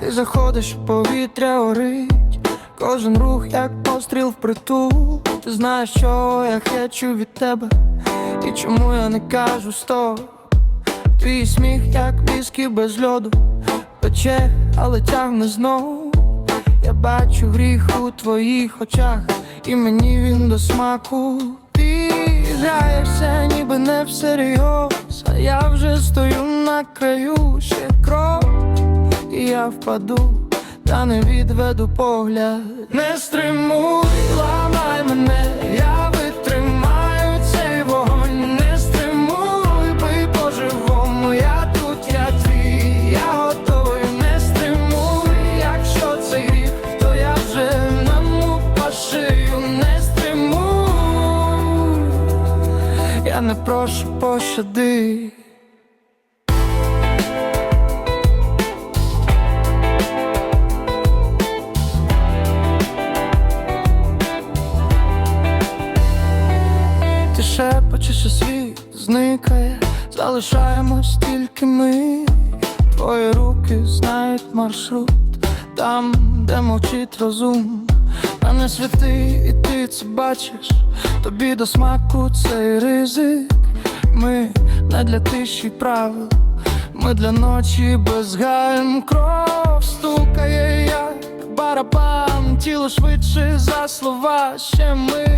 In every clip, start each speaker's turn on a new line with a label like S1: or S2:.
S1: Ти заходиш, повітря горить, кожен рух, як постріл в притул. Ти знаєш, що я хочу від тебе, і чому я не кажу стоп. Твій сміх, як віскі без льоду, пече, але тягне знов. Я бачу гріх у твоїх очах, і мені він до смаку. Ти граєшся, ніби не всерйоз, а я вже стою на краю ще крок, і я впаду, та не відведу погляд. Не стримуй, ламай мене, я витримаю цей вогонь, не стримуй, бий по-живому, я тут, я твій, я готовий, не стримуй, якщо це гріх, то я вже нам по шию, не стримуй, я не прошу пощади. Ти шепочеш, що світ зникає, залишаємось тільки ми. Твої руки знають маршрут, там, де мовчить розум. Мене світи, і ти це бачиш, тобі до смаку цей ризик. Ми не для тиші правил, ми для ночі без кров стукає, як барабан, тіло швидше за слова, ще ми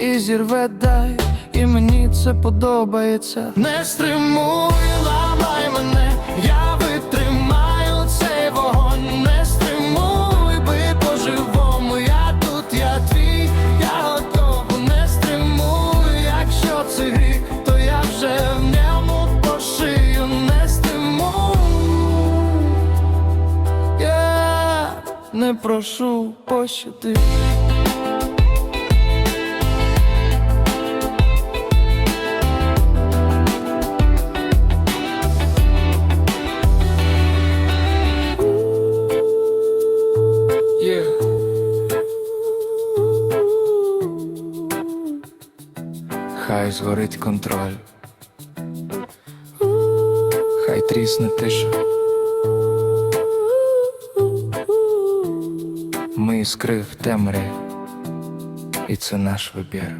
S1: і зірве дай, і мені це подобається. Не стримуй, ламай мене, я витримаю цей вогонь, не стримуй, бий по-живому, я тут, я твій, я готовий, не стримуй, якщо це гріх, то я вже в ньому по шию, не стримуй. Я не прошу пощади. хай згорить контроль, хай трісне тиша. Ми іскри в темрі, і це наш вибір.